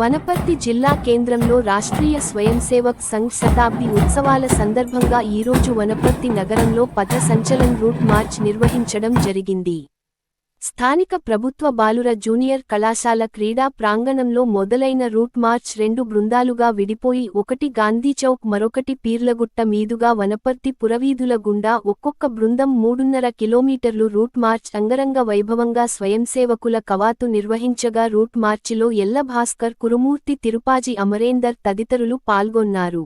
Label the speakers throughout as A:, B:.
A: వనపర్తి జిల్లా కేంద్రంలో రాష్ట్రీయ స్వయం సేవక్ సంఘ్ శతాబ్ది ఉత్సవాల సందర్భంగా ఈరోజు వనపర్తి నగరంలో పథ సంచలన్ రూట్ మార్చ్ నిర్వహించడం జరిగింది. స్థానిక ప్రభుత్వ బాలుర జూనియర్ కళాశాల క్రీడా ప్రాంగణంలో మొదలైన రూట్ మార్చ్ రెండు బృందాలుగా విడిపోయి ఒకటి గాంధీచౌక్ మరొకటి పీర్లగుట్ట మీదుగా వనపర్తి పురవీధుల గుండా ఒక్కొక్క బృందం మూడున్నర కిలోమీటర్లు రూట్ మార్చ్ అంగరంగ వైభవంగా స్వయంసేవకుల కవాతు నిర్వహించగా రూట్ మార్చిలో ఎల్లభాస్కర్ కురుమూర్తి తిరుపాజి అమరేందర్ తదితరులు పాల్గొన్నారు.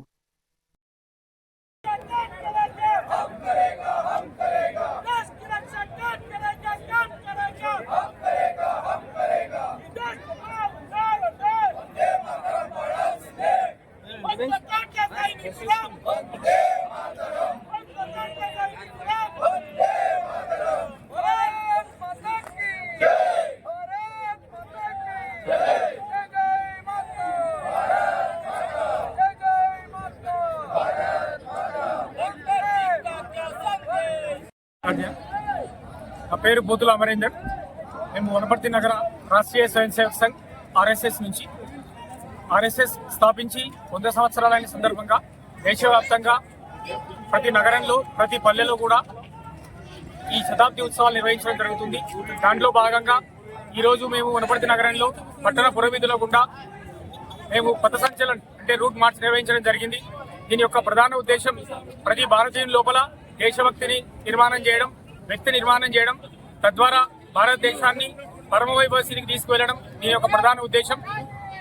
B: నా పేరు బూతుల అమరేందర్. మేము వనపర్తి నగర రాష్ట్రీయ స్వయం సేవక్ సంఘ్ ఆర్ఎస్ఎస్ నుంచి. ఆర్ఎస్ఎస్ స్థాపించి వంద సంవత్సరాలైన సందర్భంగా దేశవ్యాప్తంగా ప్రతి నగరంలో ప్రతి పల్లెలో కూడా ఈ శతాబ్ది ఉత్సవాలు నిర్వహించడం జరుగుతుంది. దాంట్లో భాగంగా ఈరోజు మేము వనపర్తి నగరంలో పట్టణ పురవీధుల గుండా మేము పథ సంచలన్ అంటే రూట్ మార్చ్ నిర్వహించడం జరిగింది. దీని యొక్క ప్రధాన ఉద్దేశం ప్రతి భారతీయుని లోపల దేశభక్తిని నిర్మాణం చేయడం వ్యక్తి నిర్మాణం చేయడం. తద్వారా భారతదేశాన్ని పరమవైభవ స్థితికి తీసుకువెళ్ళడం దీని యొక్క ప్రధాన ఉద్దేశం.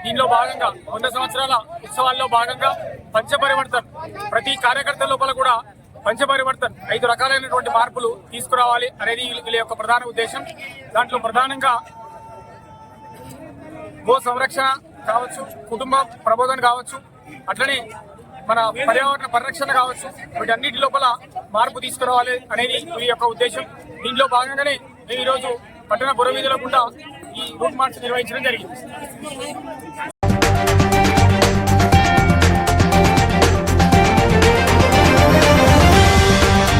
B: దీనిలో భాగంగా వంద సంవత్సరాల ఉత్సవాల్లో భాగంగా పంచపరివర్తన్. ప్రతి కార్యకర్త లోపల కూడా పంచపరివర్తన్. ఐదు రకాలైనటువంటి మార్పులు తీసుకురావాలి అనేది వీళ్ళ యొక్క ప్రధాన ఉద్దేశం. దాంట్లో ప్రధానంగా గో సంరక్షణ కావచ్చు కుటుంబ ప్రబోధన కావచ్చు అట్లనే మన పర్యావరణ పరిరక్షణ కావచ్చు వీటన్నిటి లోపల మార్పు తీసుకురావాలి అనేది వీరి యొక్క ఉద్దేశం. దీంట్లో భాగంగానే మేము ఈరోజు పట్టణ పురవీధుల గుండా ఈ రూట్ మార్చ్ నిర్వహించడం జరిగింది.